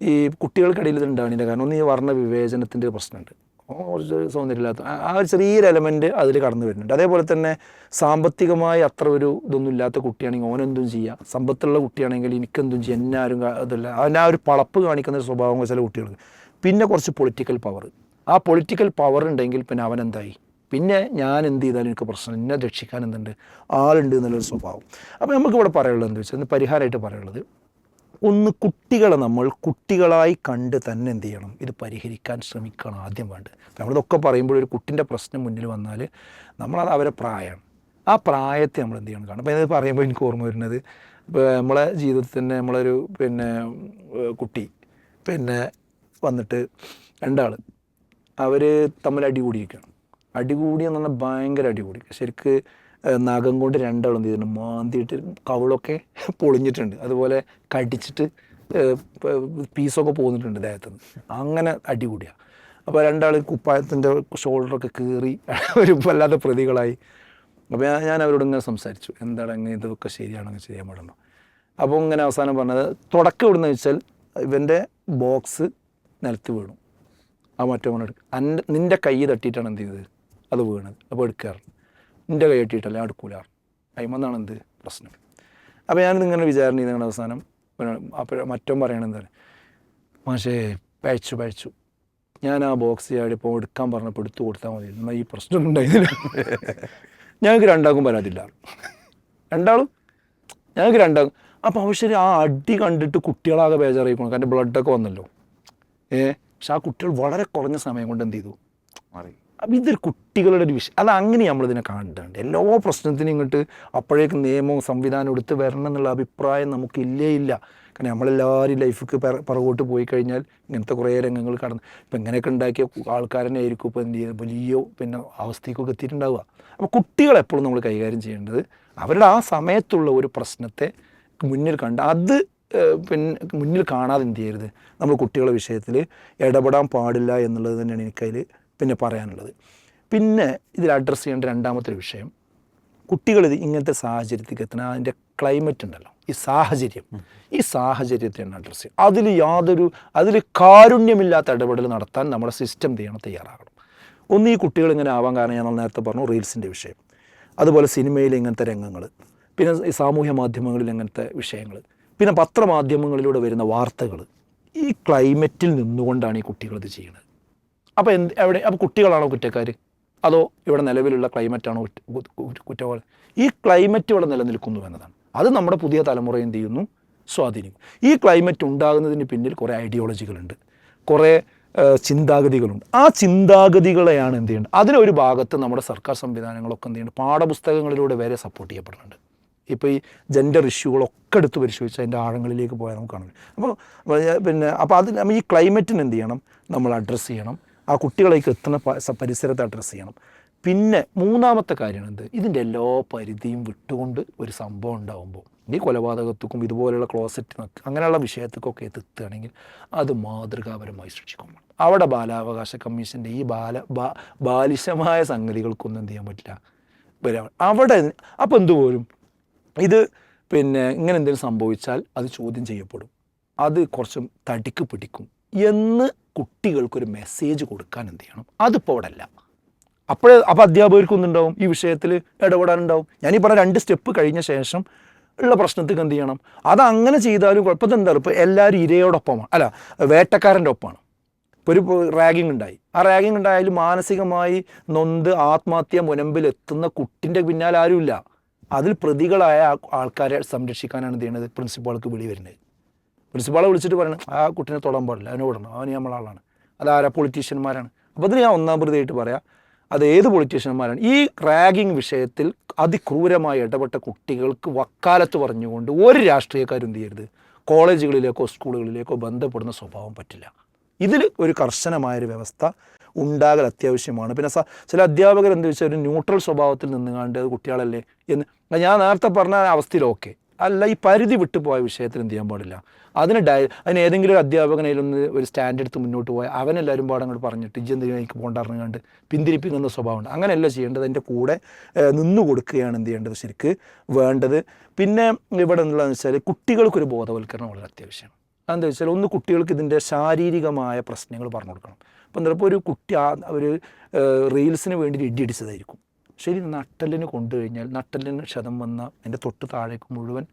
ഈ കുട്ടികൾക്കിടയിൽ ഇത് ഉണ്ടാവുന്നതിന്റെ കാരണം ഒന്ന് ഈ വർണ വിവേചനത്തിന്റെ പ്രശ്നമുണ്ട്. കുറച്ച് സൗന്ദര്യമില്ലാത്ത ആ- ഒരു ചെറിയൊരു എലമെന്റ് അതിൽ കടന്നു വരുന്നുണ്ട്. അതേപോലെ തന്നെ സാമ്പത്തികമായി അത്ര ഒരു ഇതൊന്നും ഇല്ലാത്ത കുട്ടിയാണെങ്കിൽ ഓനെന്തും ചെയ്യാം. സമ്പത്തുള്ള കുട്ടിയാണെങ്കിൽ എനിക്കെന്തും ചെയ്യാം. എന്നാരും ഇതില്ല അതിന് ആ ഒരു പളപ്പ് കാണിക്കുന്ന ഒരു സ്വഭാവം ചില കുട്ടികൾക്ക്. പിന്നെ കുറച്ച് പൊളിറ്റിക്കൽ പവർ ആ പൊളിറ്റിക്കൽ പവർ ഉണ്ടെങ്കിൽ പിന്നെ അവൻ എന്തായി പിന്നെ ഞാൻ എന്ത് ചെയ്താലും എനിക്ക് പ്രശ്നം എന്നെ രക്ഷിക്കാൻ എന്തുണ്ട്? ആളുണ്ട് എന്നുള്ളൊരു സ്വഭാവം. അപ്പോൾ നമുക്കിവിടെ പറയാനുള്ളത് എന്താ വെച്ചാൽ പരിഹാരമായിട്ട് പറയാനുള്ളത് ഒന്ന് കുട്ടികളെ നമ്മൾ കുട്ടികളായി കണ്ട് തന്നെ എന്ത് ചെയ്യണം? ഇത് പരിഹരിക്കാൻ ശ്രമിക്കണം ആദ്യം വേണ്ട നമ്മളിതൊക്കെ പറയുമ്പോൾ ഒരു കുട്ടിന്റെ പ്രശ്നം മുന്നിൽ വന്നാൽ നമ്മളത് അവരെ പ്രായമാണ്. ആ പ്രായത്തെ നമ്മൾ എന്ത് ചെയ്യണം? കാണും അപ്പോൾ ഇത് പറയുമ്പോൾ എനിക്ക് ഓർമ്മ വരുന്നത് ഇപ്പോൾ നമ്മളെ ജീവിതത്തിൽ തന്നെ നമ്മളൊരു പിന്നെ കുട്ടി പിന്നെ വന്നിട്ട് രണ്ടാൾ അവർ തമ്മിൽ അടികൂടിയിരിക്കുകയാണ് അടികൂടി എന്ന് പറഞ്ഞാൽ ഭയങ്കര അടികൂടി ശരിക്ക് നഖം കൊണ്ട് രണ്ടാളും ചെയ്തിട്ടുണ്ട് മാന്തിയിട്ട് കവിളൊക്കെ പൊളിഞ്ഞിട്ടുണ്ട്. അതുപോലെ കടിച്ചിട്ട് പീസൊക്കെ പോന്നിട്ടുണ്ട് ദേഹത്തുനിന്ന്. അങ്ങനെ അടികൂടിയാണ് അപ്പോൾ രണ്ടാൾ കുപ്പായത്തിന്റെ ഷോൾഡറൊക്കെ കീറി <laughs> ഒരു വല്ലാത്ത പ്രതികളായി. അപ്പോൾ ഞാൻ അവരോട് ഇങ്ങനെ സംസാരിച്ചു. എന്താണ് അങ്ങനെ ഇതൊക്കെ ശരിയാണെങ്കിൽ ചെയ്യാൻ പാടുന്നു അപ്പോൾ ഇങ്ങനെ അവസാനം പറഞ്ഞത് തുടക്കം ഇവിടുന്ന് വെച്ചാൽ ഇവന്റെ ബോക്സ് നിലത്ത് വീണു. ആ മറ്റോ കൊണ്ട് എടുക്കുക അന്റെ നിന്റെ കൈ തട്ടിയിട്ടാണ് എന്ത് ചെയ്തത്? അത് വീണത്. അപ്പോൾ എടുക്കാറുണ്ട് നിന്റെ കൈ അടുക്കൂല? ഞാൻ അയിമെന്നാണ് എന്ത് പ്രശ്നം? അപ്പോൾ ഞാനിത് ഇങ്ങനെ വിചാരണ നിങ്ങളുടെ അവസാനം. അപ്പോൾ മറ്റോ പറയണത് എന്താണ് മാഷേ പഴച്ചു പഴച്ചു. ഞാൻ ആ ബോക്സ് ചാടിയപ്പോൾ എടുക്കാൻ പറഞ്ഞപ്പോൾ എടുത്തു കൊടുത്താൽ മതി. എന്നാൽ ഈ പ്രശ്നം ഉണ്ടായിരുന്നില്ല. ഞങ്ങൾക്ക് രണ്ടാൾക്കും പരാതിയില്ല. രണ്ടാളും? ഞങ്ങൾക്ക് രണ്ടാകും അപ്പോൾ അവശരി ആ അടി കണ്ടിട്ട് കുട്ടികളാകെ ബേജാറായിക്കണം കാരണം ബ്ലഡൊക്കെ വന്നല്ലോ. ഏ? പക്ഷെ ആ കുട്ടികൾ വളരെ കുറഞ്ഞ സമയം കൊണ്ട് എന്ത് ചെയ്തു? മാറി. ഇതൊരു കുട്ടികളുടെ ഒരു വിഷയം. അത് അങ്ങനെ നമ്മളിതിനെ കാണുന്നുണ്ട് എല്ലാ പ്രശ്നത്തിനും ഇങ്ങോട്ട് അപ്പോഴേക്കും നിയമവും സംവിധാനം എടുത്ത് വരണം എന്നുള്ള അഭിപ്രായം നമുക്കില്ലേ ഇല്ല. കാരണം നമ്മളെല്ലാവരും ലൈഫിക്ക് പുറകോട്ട് പോയി കഴിഞ്ഞാൽ ഇങ്ങനത്തെ കുറേ രംഗങ്ങൾ കടന്ന് ഇപ്പം ഇങ്ങനെയൊക്കെ ഉണ്ടാക്കിയ ആൾക്കാരനെ ആയിരിക്കും ഇപ്പോൾ എന്ത് ചെയ്യുക വലിയ പിന്നെ അവസ്ഥയ്ക്കൊക്കെ എത്തിയിട്ടുണ്ടാവുക. അപ്പോൾ കുട്ടികളെപ്പോഴും നമ്മൾ കൈകാര്യം ചെയ്യേണ്ടത് അവരുടെ ആ സമയത്തുള്ള ഒരു പ്രശ്നത്തെ മുന്നിൽ കണ്ട് അത് പിന്നെ മുന്നിൽ കാണാതെ എന്ത് ചെയ്യരുത്. നമ്മൾ കുട്ടികളുടെ വിഷയത്തിൽ ഇടപെടാൻ പാടില്ല എന്നുള്ളത് തന്നെയാണ് എനിക്കതിൽ പിന്നെ പറയാനുള്ളത്. പിന്നെ ഇതിൽ അഡ്രസ്സ് ചെയ്യേണ്ട രണ്ടാമത്തെ വിഷയം. കുട്ടികൾ ഇത് ഇങ്ങനത്തെ സാഹചര്യത്തിൽ എത്തണം. അതിന്റെ ക്ലൈമറ്റ് ഉണ്ടല്ലോ. ഈ സാഹചര്യം. ഈ സാഹചര്യത്തെയാണ് അഡ്രസ്സ് ചെയ്യുക അതിൽ യാതൊരു അതിൽ കാരുണ്യമില്ലാത്ത ഇടപെടൽ നടത്താൻ നമ്മുടെ സിസ്റ്റം ചെയ്യണം? തയ്യാറാകണം. ഒന്ന് ഈ കുട്ടികൾ ഇങ്ങനെ ആവാൻ കാരണം ഞാൻ നേരത്തെ പറഞ്ഞു റീൽസിന്റെ വിഷയം. അതുപോലെ സിനിമയിൽ ഇങ്ങനത്തെ രംഗങ്ങൾ. പിന്നെ ഈ സാമൂഹ്യ മാധ്യമങ്ങളിൽ ഇങ്ങനത്തെ വിഷയങ്ങൾ. പിന്നെ പത്രമാധ്യമങ്ങളിലൂടെ വരുന്ന വാർത്തകൾ. ഈ ക്ലൈമറ്റിൽ നിന്നുകൊണ്ടാണ് ഈ കുട്ടികൾ ഇത് ചെയ്യുന്നത്. അപ്പോൾ എന്ത് എവിടെ അപ്പോൾ കുട്ടികളാണോ കുറ്റക്കാർ അതോ ഇവിടെ നിലവിലുള്ള ക്ലൈമറ്റാണോ കുറ്റവാളി ഈ ക്ലൈമറ്റ് ഇവിടെ നിലനിൽക്കുന്നു എന്നതാണ്. അത് നമ്മുടെ പുതിയ തലമുറ എന്ത് ചെയ്യുന്നു? സ്വാധീനിക്കും. ഈ ക്ലൈമറ്റ് ഉണ്ടാകുന്നതിന് പിന്നിൽ കുറേ ഐഡിയോളജികളുണ്ട് കുറേ ചിന്താഗതികളുണ്ട്. ആ ചിന്താഗതികളെയാണ് എന്ത് ചെയ്യുന്നത് അതിനൊരു ഭാഗത്ത് നമ്മുടെ സർക്കാർ സംവിധാനങ്ങളൊക്കെ എന്ത് ചെയ്യുന്നുണ്ട് പാഠപുസ്തകങ്ങളിലൂടെ വരെ സപ്പോർട്ട് ചെയ്യപ്പെടുന്നുണ്ട് ഇപ്പോൾ ഈ ജെൻഡർ ഇഷ്യൂകളൊക്കെ എടുത്ത് പരിശോധിച്ച് അതിന്റെ ആഴങ്ങളിലേക്ക് പോയാൽ നമുക്ക് കാണാം അപ്പോൾ പിന്നെ അപ്പോൾ അത് ഈ ക്ലൈമറ്റിന് എന്ത് ചെയ്യണം? നമ്മൾ അഡ്രസ്സ് ചെയ്യണം. ആ കുട്ടികളേക്ക് എത്തുന്ന പരിസരത്ത് അഡ്രസ്സ് ചെയ്യണം. പിന്നെ മൂന്നാമത്തെ കാര്യം എന്ത് ഇതിന്റെ എല്ലാ പരിധിയും വിട്ടുകൊണ്ട് ഒരു സംഭവം ഉണ്ടാകുമ്പോൾ ഈ കൊലപാതകത്തുക്കും ഇതുപോലെയുള്ള ക്ലോസറ്റ് അങ്ങനെയുള്ള വിഷയത്തിക്കൊക്കെ എത്തുകയാണെങ്കിൽ അത് മാതൃകാപരമായി സൃഷ്ടിക്കും. അവിടെ ബാലാവകാശ കമ്മീഷന്റെ ഈ ബാല ബാലിശമായ സംഗതികൾക്കൊന്നും എന്ത് ചെയ്യാൻ പറ്റില്ല. വരാൻ അവിടെ അപ്പോൾ എന്തുപോലും ഇത് പിന്നെ ഇങ്ങനെ എന്തെങ്കിലും സംഭവിച്ചാൽ അത് ചോദ്യം ചെയ്യപ്പെടും. അത് കുറച്ചും തടിക്ക് പിടിക്കും എന്ന് കുട്ടികൾക്കൊരു മെസ്സേജ് കൊടുക്കാൻ എന്ത് ചെയ്യണം? അതിപ്പോൾ അവിടെ അല്ല അപ്പോഴേ അപ്പോൾ അധ്യാപകർക്കൊന്നുണ്ടാവും? ഈ വിഷയത്തിൽ ഇടപെടാനുണ്ടാവും? ഞാനീ പറഞ്ഞ രണ്ട് സ്റ്റെപ്പ് കഴിഞ്ഞ ശേഷം ഉള്ള പ്രശ്നത്തിൽ എന്ത് ചെയ്യണം? അത് അങ്ങനെ ചെയ്താലും കുഴപ്പത്തിൽ എന്താണ് ഇപ്പോൾ എല്ലാവരും ഇരയോടൊപ്പമാണ്. അല്ല വേട്ടക്കാരന്റെ ഒപ്പമാണ്. ഇപ്പോൾ ഒരു റാഗിങ് ഉണ്ടായി. ആ റാഗിങ് ഉണ്ടായാലും മാനസികമായി നൊന്ത് ആത്മഹത്യ മുനമ്പിൽ എത്തുന്ന കുട്ടിന്റെ പിന്നാലെ ആരുമില്ല. അതിൽ പ്രതികളായ ആൾക്കാരെ സംരക്ഷിക്കാനാണ് ചെയ്യുന്നത് പ്രിൻസിപ്പാൾക്ക് വിളി വരുന്നത്. പ്രിൻസിപ്പാളെ വിളിച്ചിട്ട് പറയണം ആ കുട്ടിനെ തൊടാൻ പാടില്ല അവനെ വിടണം അവന് നമ്മളാളാണ് അതാരാ പൊളിറ്റീഷ്യന്മാരാണ് അപ്പോൾ അതിന് ഞാൻ ഒന്നാം പ്രതിയായിട്ട് പറയാം അത് ഏത് പൊളിറ്റീഷ്യന്മാരാണ് ഈ റാഗിങ് വിഷയത്തിൽ അതിക്രൂരമായി ഇടപെട്ട കുട്ടികൾക്ക് വക്കാലത്ത് പറഞ്ഞുകൊണ്ട് ഒരു രാഷ്ട്രീയക്കാരും എന്ത് ചെയ്യരുത് കോളേജുകളിലേക്കോ സ്കൂളുകളിലേക്കോ ബന്ധപ്പെടുന്ന സ്വഭാവം പറ്റില്ല. ഇതിൽ ഒരു കർശനമായൊരു വ്യവസ്ഥ ഉണ്ടാകൽ അത്യാവശ്യമാണ്. പിന്നെ സ ചില അധ്യാപകർ എന്ത് വെച്ചാൽ ഒരു ന്യൂട്രൽ സ്വഭാവത്തിൽ നിന്നുകാണ്ട് അത് കുട്ടികളല്ലേ? എന്ന്. ഞാൻ നേരത്തെ പറഞ്ഞ അവസ്ഥയിൽ ഓക്കെ അല്ല ഈ പരിധി വിട്ടുപോയ വിഷയത്തിൽ എന്ത് ചെയ്യാൻ പാടില്ല. അതിന് ഡയ അതിന് ഏതെങ്കിലും ഒരു അധ്യാപകനയിലൊന്ന് ഒരു സ്റ്റാൻഡ് എടുത്ത് മുന്നോട്ട് പോയാൽ അവനെല്ലാവരും പാടെ അങ്ങോട്ട് പറഞ്ഞിട്ട് ഇജ്ജ് എന്തെങ്കിലും എനിക്ക് പോകണ്ടറിഞ്ഞുകൊണ്ട് പിന്തിരിപ്പിക്കുന്ന സ്വഭാവമുണ്ട്. അങ്ങനെയല്ല ചെയ്യേണ്ടത്. അതിന്റെ കൂടെ നിന്നു കൊടുക്കുകയാണ് എന്ത് ചെയ്യേണ്ടത് ശരിക്ക് വേണ്ടത്. പിന്നെ ഇവിടെ എന്നുള്ളതെന്ന് വെച്ചാൽ കുട്ടികൾക്കൊരു ബോധവൽക്കരണം വളരെ അത്യാവശ്യമാണ്. അതെന്താണെന്ന് വെച്ചാൽ ഒന്ന് കുട്ടികൾക്ക് ഇതിന്റെ ശാരീരികമായ പ്രശ്നങ്ങൾ പറഞ്ഞു കൊടുക്കണം. അപ്പം ചിലപ്പോൾ ഒരു കുട്ടി ഒരു റീൽസിന് വേണ്ടി ഇടി അടിച്ചതായിരിക്കും. ശരി നട്ടലിന് കൊണ്ടു കഴിഞ്ഞാൽ നട്ടലിന് ക്ഷതം വന്ന എന്റെ തൊട്ട് താഴേക്ക് മുഴുവൻ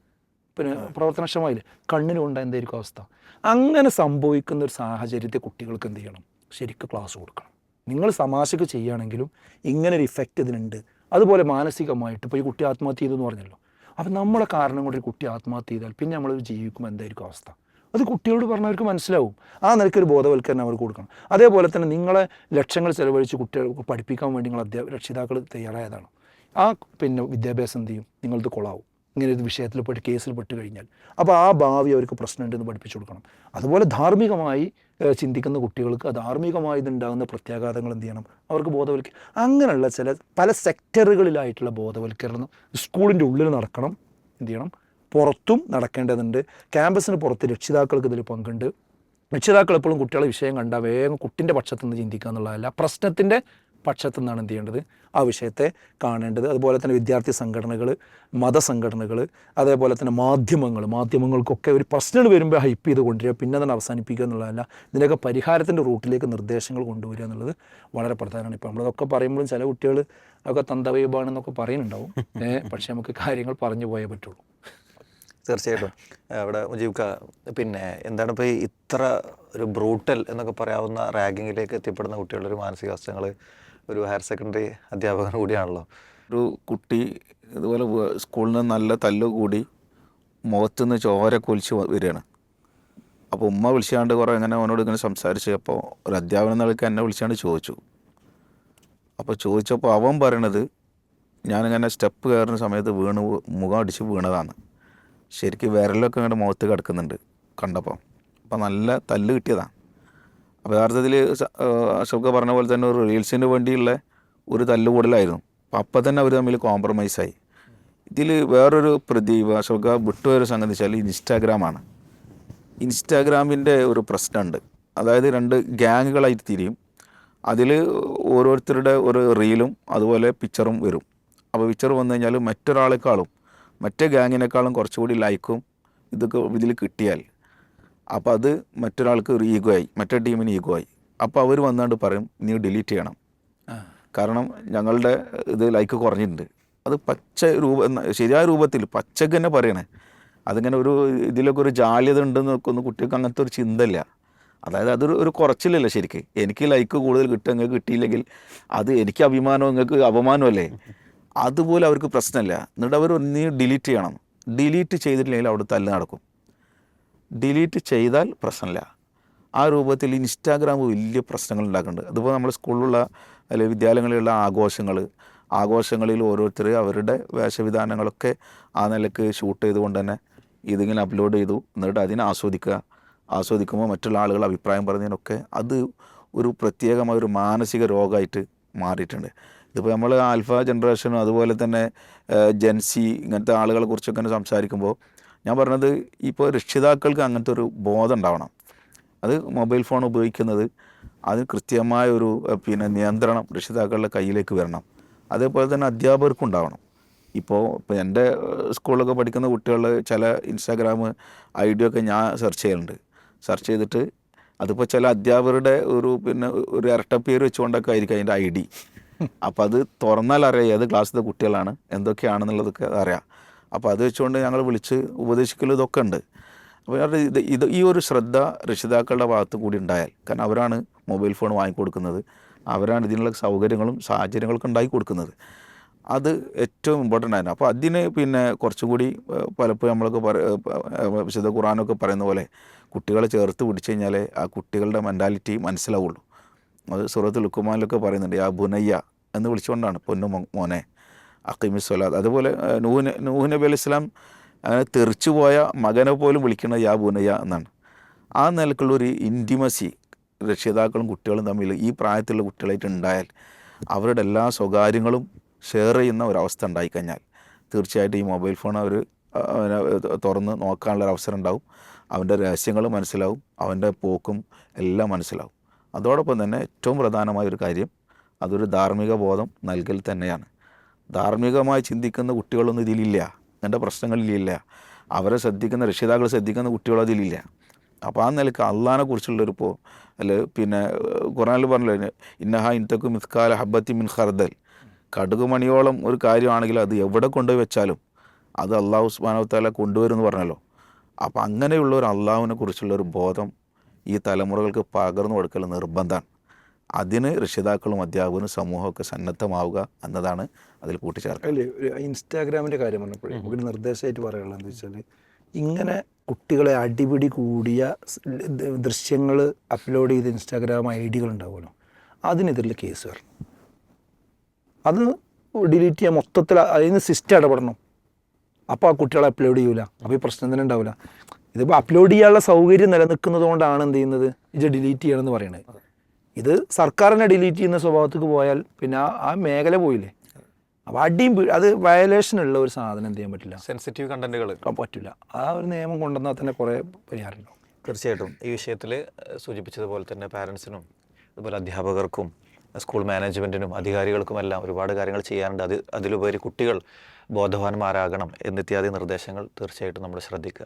പിന്നെ പ്രവർത്തനക്ഷമമായില്ലേ? കണ്ണിന് കൊണ്ട എന്തായിരിക്കും അവസ്ഥ? അങ്ങനെ സംഭവിക്കുന്ന ഒരു സാഹചര്യത്തെ കുട്ടികൾക്ക് എന്ത് ചെയ്യണം? ശരിക്കും ക്ലാസ് കൊടുക്കണം. നിങ്ങൾ സമാശക്ക് ചെയ്യുകയാണെങ്കിലും ഇങ്ങനെ ഒരു ഇഫക്റ്റ് ഇതിനുണ്ട്. അതുപോലെ മാനസികമായിട്ട് ഇപ്പോൾ ഈ കുട്ടി ആത്മഹത്യ ചെയ്തു എന്ന് പറഞ്ഞല്ലോ. അപ്പം നമ്മളെ കാരണം കൊണ്ട് ഒരു കുട്ടി ആത്മഹത്യ ചെയ്താൽ പിന്നെ നമ്മൾ ജീവിക്കുമ്പോൾ എന്തായിരിക്കും അവസ്ഥ? അത് കുട്ടികളോട് പറഞ്ഞവർക്ക് മനസ്സിലാവും. ആ നിലയ്ക്കൊരു ബോധവൽക്കരണം അവർക്ക് കൊടുക്കണം. അതേപോലെ തന്നെ നിങ്ങളെ ലക്ഷങ്ങൾ ചെലവഴിച്ച് കുട്ടികൾക്ക് പഠിപ്പിക്കാൻ വേണ്ടി നിങ്ങൾ അധ്യാപക രക്ഷിതാക്കൾ തയ്യാറായതാണ്. ആ പിന്നെ വിദ്യാഭ്യാസം എന്ത് ചെയ്യും? നിങ്ങളത് കൊളാവും. ഇങ്ങനെ ഒരു വിഷയത്തിൽ പെട്ട് കേസിൽ പെട്ട് കഴിഞ്ഞാൽ. അപ്പോൾ ആ ഭാവി അവർക്ക് പ്രശ്നമുണ്ടെന്ന് പഠിപ്പിച്ചു കൊടുക്കണം. അതുപോലെ ധാർമ്മികമായി ചിന്തിക്കുന്ന കുട്ടികൾക്ക് ധാർമ്മികമായി ഇതുണ്ടാകുന്ന പ്രത്യാഘാതങ്ങൾ എന്ത് ചെയ്യണം? അവർക്ക് ബോധവൽക്ക അങ്ങനെയുള്ള ചില പല സെക്ടറുകളിലായിട്ടുള്ള ബോധവൽക്കരണം സ്കൂളിന്റെ ഉള്ളിൽ നടക്കണം. എന്ത് ചെയ്യണം? പുറത്തും നടക്കേണ്ടതുണ്ട്. ക്യാമ്പസിന് പുറത്ത് രക്ഷിതാക്കൾക്ക് ഇതിൽ പങ്കുണ്ട്. രക്ഷിതാക്കൾ എപ്പോഴും കുട്ടികളെ വിഷയം കണ്ടാൽ വേഗം കുട്ടിന്റെ പക്ഷത്തു നിന്ന് ചിന്തിക്കുക എന്നുള്ളതല്ല പ്രശ്നത്തിന്റെ പക്ഷത്തു നിന്നാണ് എന്ത് ചെയ്യേണ്ടത്? ആ വിഷയത്തെ കാണേണ്ടത്. അതുപോലെ തന്നെ വിദ്യാർത്ഥി സംഘടനകൾ മതസംഘടനകൾ അതേപോലെ തന്നെ മാധ്യമങ്ങൾ. മാധ്യമങ്ങൾക്കൊക്കെ ഒരു പ്രശ്നം വരുമ്പോൾ ഹൈപ്പ് ചെയ്ത് കൊണ്ടുവരിക പിന്നെ തന്നെ അവസാനിപ്പിക്കുക എന്നുള്ളതല്ല ഇതിനൊക്കെ പരിഹാരത്തിന്റെ റൂട്ടിലേക്ക് നിർദ്ദേശങ്ങൾ കൊണ്ടുവരിക എന്നുള്ളത് വളരെ പ്രധാനമാണ്. ഇപ്പോൾ നമ്മളതൊക്കെ പറയുമ്പോഴും ചില കുട്ടികൾ അതൊക്കെ തന്തവൈബാണെന്നൊക്കെ പറയുന്നുണ്ടാവും. പക്ഷേ നമുക്ക് കാര്യങ്ങൾ പറഞ്ഞു പോയേ പറ്റുള്ളൂ. തീർച്ചയായിട്ടും. അവിടെ മുജീബ്ക്ക പിന്നെ എന്താണ് ഇപ്പോൾ ഇത്ര ഒരു ബ്രൂട്ടൽ എന്നൊക്കെ പറയാവുന്ന റാഗിങ്ങിലേക്ക് എത്തിപ്പെടുന്ന കുട്ടികളുടെ ഒരു മാനസികാവസ്ഥകൾ ഒരു ഹയർ സെക്കൻഡറി അധ്യാപകൻ കൂടിയാണല്ലോ. ഒരു കുട്ടി ഇതുപോലെ സ്കൂളിൽ നിന്ന് നല്ല തല്ല് കൂടി മുഖത്തുനിന്ന് ചോര കൊലിച്ച് വരികയാണ്. അപ്പോൾ ഉമ്മ വിളിച്ചാണ്ട് കുറേ ഇങ്ങനെ അവനോട് ഇങ്ങനെ സംസാരിച്ച് അപ്പോൾ ഒരു അധ്യാപനം നിലയ്ക്ക് എന്നെ വിളിച്ചാണ്ട് ചോദിച്ചു. അപ്പോൾ ചോദിച്ചപ്പോൾ അവൻ പറയണത് ഞാനിങ്ങനെ സ്റ്റെപ്പ് കയറുന്ന സമയത്ത് വീണ് മുഖം അടിച്ച് വീണതാണ്. ശരിക്കും വിരലൊക്കെ ഇങ്ങോട്ട് മുഖത്ത് കിടക്കുന്നുണ്ട് കണ്ടപ്പോൾ അപ്പോൾ നല്ല തല്ല് കിട്ടിയതാണ് അപ്പോൾ യഥാർത്ഥത്തിൽ അശോക പറഞ്ഞ പോലെ തന്നെ ഒരു റീൽസിന് വേണ്ടിയുള്ള ഒരു തല്ലുകൂടലായിരുന്നു അപ്പോൾ അപ്പം തന്നെ അവർ തമ്മിൽ കോംപ്രമൈസായി ഇതിൽ വേറൊരു പ്രതി അശോക വിട്ടുപോയൊരു സംഗതി വെച്ചാൽ ഇൻസ്റ്റാഗ്രാമാണ്. ഇൻസ്റ്റാഗ്രാമിന്റെ ഒരു പ്രശ്നമുണ്ട്. അതായത് രണ്ട് ഗ്യാങ്ങുകളായിട്ട് തിരിയും. അതിൽ ഓരോരുത്തരുടെ ഒരു റീലും അതുപോലെ പിക്ചറും വരും. അപ്പോൾ പിക്ചർ വന്നു കഴിഞ്ഞാൽ മറ്റൊരാളെക്കാളും മറ്റേ ഗാങ്ങിനേക്കാളും കുറച്ചുകൂടി ലൈക്കും ഇതൊക്കെ ഇതിൽ കിട്ടിയാൽ. അപ്പോൾ അത് മറ്റൊരാൾക്ക് ഈഗോ ആയി മറ്റേ ടീമിന് ഈഗോ ആയി. അപ്പോൾ അവർ വന്നാണ്ട് പറയും നീ ഡിലീറ്റ് ചെയ്യണം. കാരണം ഞങ്ങളുടെ ഇത് ലൈക്ക് കുറഞ്ഞിട്ടുണ്ട്. അത് പച്ച രൂപ ശരിയായ രൂപത്തിൽ പച്ചക്ക് തന്നെ പറയണേ. അതിങ്ങനെ ഒരു ഇതിലൊക്കെ ഒരു ജാള്യത ഉണ്ടെന്നൊക്കെ ഒന്ന് കുട്ടികൾക്ക് അങ്ങനത്തെ ഒരു ചിന്തയില്ല. അതായത് അതൊരു ഒരു കുറച്ചില്ലല്ലോ ശരിക്ക്. എനിക്ക് ലൈക്ക് കൂടുതൽ കിട്ടുക നിങ്ങൾക്ക് കിട്ടിയില്ലെങ്കിൽ അത് എനിക്ക് അഭിമാനവും നിങ്ങൾക്ക് അപമാനമല്ലേ അതുപോലെ അവർക്ക് പ്രശ്നമില്ല. എന്നിട്ട് അവർ നീ ഡിലീറ്റ് ചെയ്യണം. ഡിലീറ്റ് ചെയ്തിട്ടില്ലെങ്കിൽ അവിടെ തല്ല് നടക്കും. ഡിലീറ്റ് ചെയ്താൽ പ്രശ്നമില്ല. ആ രൂപത്തിൽ ഇൻസ്റ്റാഗ്രാം വലിയ പ്രശ്നങ്ങൾ ഉണ്ടാക്കുന്നുണ്ട്. അതുപോലെ നമ്മൾ സ്കൂളിലുള്ള അല്ലെങ്കിൽ വിദ്യാലയങ്ങളിലുള്ള ആഘോഷങ്ങൾ ആഘോഷങ്ങളിൽ ഓരോരുത്തർ അവരുടെ വേഷവിധാനങ്ങളൊക്കെ ആ നിലയ്ക്ക് ഷൂട്ട് ചെയ്തുകൊണ്ട് തന്നെ ഇതിങ്ങനെ അപ്ലോഡ് ചെയ്തു. എന്നിട്ട് അതിനെ ആസ്വദിക്കുക. ആസ്വദിക്കുമ്പോൾ മറ്റുള്ള ആളുകൾ അഭിപ്രായം പറഞ്ഞതിനൊക്കെ അത് ഒരു പ്രത്യേകമായ ഒരു മാനസിക രോഗമായിട്ട് മാറിയിട്ടുണ്ട്. ഇതിപ്പോൾ നമ്മൾ ആൽഫ ജനറേഷനും അതുപോലെ തന്നെ ജെൻസി ഇങ്ങനത്തെ ആളുകളെ കുറിച്ചൊക്കെ സംസാരിക്കുമ്പോൾ ഞാൻ പറഞ്ഞത് ഇപ്പോൾ രക്ഷിതാക്കൾക്ക് അങ്ങനത്തെ ഒരു ബോധം ഉണ്ടാവണം. അത് മൊബൈൽ ഫോൺ ഉപയോഗിക്കുന്നത് അതിന് കൃത്യമായ ഒരു പിന്നെ നിയന്ത്രണം രക്ഷിതാക്കളുടെ കയ്യിലേക്ക് വരണം. അതേപോലെ തന്നെ അധ്യാപകർക്കും ഉണ്ടാവണം. ഇപ്പോൾ ഇപ്പോൾ എന്റെ സ്കൂളിലൊക്കെ പഠിക്കുന്ന കുട്ടികൾ ചില ഇൻസ്റ്റാഗ്രാം ഐ ഡി ഒക്കെ ഞാൻ സെർച്ച് ചെയ്യലുണ്ട്. സെർച്ച് ചെയ്തിട്ട് അതിപ്പോൾ ചില അധ്യാപകരുടെ ഒരു പിന്നെ ഒരു ഇരട്ടപ്പേര് വെച്ചുകൊണ്ടൊക്കെ ആയിരിക്കും അതിന്റെ ഐ ഡി. അപ്പോൾ അത് തുറന്നാൽ അറിയാം ഏത് ക്ലാസ്സിലെ കുട്ടികളാണ് എന്തൊക്കെയാണെന്നുള്ളതൊക്കെ അറിയാം. അപ്പോൾ അത് വെച്ചുകൊണ്ട് ഞങ്ങൾ വിളിച്ച് ഉപദേശിക്കലും ഇതൊക്കെ ഉണ്ട്. അപ്പോൾ ഇത് ഇത് ഈ ഒരു ശ്രദ്ധ രക്ഷിതാക്കളുടെ ഭാഗത്ത് കൂടി ഉണ്ടായാൽ കാരണം അവരാണ് മൊബൈൽ ഫോൺ വാങ്ങിക്കൊടുക്കുന്നത് അവരാണ് ഇതിനുള്ള സൗകര്യങ്ങളും സാഹചര്യങ്ങളൊക്കെ ഉണ്ടാക്കി കൊടുക്കുന്നത്. അത് ഏറ്റവും ഇമ്പോർട്ടന്റ് ആയിരുന്നു. അപ്പോൾ അതിന് പിന്നെ കുറച്ചുകൂടി പലപ്പോഴും നമ്മളൊക്കെ പറ വിശുദ്ധ ഖുറാനൊക്കെ പറയുന്ന പോലെ കുട്ടികളെ ചേർത്ത് പിടിച്ചു കഴിഞ്ഞാൽ ആ കുട്ടികളുടെ മെന്റാലിറ്റി മനസ്സിലാവുള്ളൂ. അത് സുഹൃത്ത് ലുക്കുമാനിലൊക്കെ പറയുന്നുണ്ട് ആ ബുനയ്യ എന്ന് വിളിച്ചുകൊണ്ടാണ് പൊന്നു മോനെ അക്കിമി സ്വലാദ് അതുപോലെ നൂഹ് നൂഹ് നബി അലൈഹി സ്വലാം അങ്ങനെ തെറിച്ചു പോയ മകനെ പോലും വിളിക്കുന്നത് യാ ബുനയ്യ എന്നാണ്. ആ നിലക്കുള്ളൊരു ഇന്റിമസി രക്ഷിതാക്കളും കുട്ടികളും തമ്മിൽ ഈ പ്രായത്തിലുള്ള കുട്ടികളായിട്ട് ഉണ്ടായാൽ അവരുടെ എല്ലാ സ്വകാര്യങ്ങളും ഷെയർ ചെയ്യുന്ന ഒരവസ്ഥ ഉണ്ടായിക്കഴിഞ്ഞാൽ തീർച്ചയായിട്ടും ഈ മൊബൈൽ ഫോൺ അവർ തുറന്ന് നോക്കാനുള്ള അവസരം ഉണ്ടാവും. അവന്റെ രഹസ്യങ്ങൾ മനസ്സിലാവും. അവന്റെ പോക്കും എല്ലാം മനസ്സിലാവും. അതോടൊപ്പം തന്നെ ഏറ്റവും പ്രധാനമായ ഒരു കാര്യം അതൊരു ധാർമ്മിക ബോധം നൽകൽ തന്നെയാണ്. ധാർമ്മികമായി ചിന്തിക്കുന്ന കുട്ടികളൊന്നും ഇതിലില്ല. അങ്ങനത്തെ പ്രശ്നങ്ങളിലില്ല. അവരെ ശ്രദ്ധിക്കുന്ന രക്ഷിതാക്കൾ ശ്രദ്ധിക്കുന്ന കുട്ടികളും അതിലില്ല. അപ്പോൾ ആ നിലയ്ക്ക് അള്ളഹാനെ കുറിച്ചുള്ളൊരു പോ അല്ലെ പിന്നെ ഖുറാനിൽ പറഞ്ഞല്ലോ ഇന്നഹ ഇൻതക്കു മിസ്കാല ഹബ്ബത്തി മിൻ ഹർദൽ കടുക് മണിയോളം ഒരു കാര്യമാണെങ്കിൽ അത് എവിടെ കൊണ്ടുപോയി വെച്ചാലും അത് അള്ളാഹു സുബാനവത്താല കൊണ്ടുവരും എന്ന് പറഞ്ഞല്ലോ. അപ്പോൾ അങ്ങനെയുള്ള ഒരു അള്ളാഹുവിനെ കുറിച്ചുള്ള ഒരു ബോധം ഈ തലമുറകൾക്ക് പകർന്നു കൊടുക്കൽ നിർബന്ധമാണ് അതിന് രക്ഷിതാക്കളും അധ്യാപകരും സമൂഹമൊക്കെ സന്നദ്ധമാവുക എന്നതാണ് അതിൽ കൂട്ടിച്ചേർക്കുക അല്ലേ ഇൻസ്റ്റാഗ്രാമിന്റെ കാര്യം പറഞ്ഞപ്പോഴേ നമുക്ക് നിർദ്ദേശമായിട്ട് പറയാനുള്ളത് എന്താ വെച്ചാൽ ഇങ്ങനെ കുട്ടികളെ അടിപിടി കൂടിയ ദൃശ്യങ്ങൾ അപ്ലോഡ് ചെയ്ത് ഇൻസ്റ്റാഗ്രാം ഐ ഡികൾ ഉണ്ടാവുമല്ലോ അതിനെതിരെ കേസ് വരണം. അത് ഡിലീറ്റ് ചെയ്യാൻ മൊത്തത്തിൽ അതിന് സിസ്റ്റം ഇടപെടണം. അപ്പോൾ ആ കുട്ടികളെ അപ്ലോഡ് ചെയ്യൂല അപ്പോൾ ഈ പ്രശ്നം തന്നെ ഉണ്ടാവില്ല ഇതിപ്പോൾ അപ്ലോഡ് ചെയ്യാനുള്ള സൗകര്യം നിലനിൽക്കുന്നത് കൊണ്ടാണ് എന്ത് ചെയ്യുന്നത്? ഇത് ഡിലീറ്റ് ചെയ്യണമെന്ന് പറയണത് ഇത് സർക്കാരിനെ ഡിലീറ്റ് ചെയ്യുന്ന സ്വഭാവത്തേക്ക് പോയാൽ പിന്നെ ആ മേഖല പോയില്ലേ? അപ്പോൾ അടിയും അത് വയലേഷൻ ഉള്ള ഒരു സാധനം എന്ത് ചെയ്യാൻ പറ്റില്ല. സെൻസിറ്റീവ് കണ്ടന്റുകൾ പറ്റില്ല ആ ഒരു നിയമം കൊണ്ടുവന്നാൽ തന്നെ കുറേ പരിഹാരമുണ്ടാവും. തീർച്ചയായിട്ടും. ഈ വിഷയത്തിൽ സൂചിപ്പിച്ചതുപോലെ തന്നെ പാരൻസിനും അതുപോലെ അധ്യാപകർക്കും സ്കൂൾ മാനേജ്മെന്റിനും അധികാരികൾക്കും എല്ലാം ഒരുപാട് കാര്യങ്ങൾ ചെയ്യാനുണ്ട്. അത് അതിലുപരി കുട്ടികൾ ബോധവാന്മാരാകണം എന്നിത്യാദി നിർദ്ദേശങ്ങൾ തീർച്ചയായിട്ടും നമ്മൾ ശ്രദ്ധിക്കുക.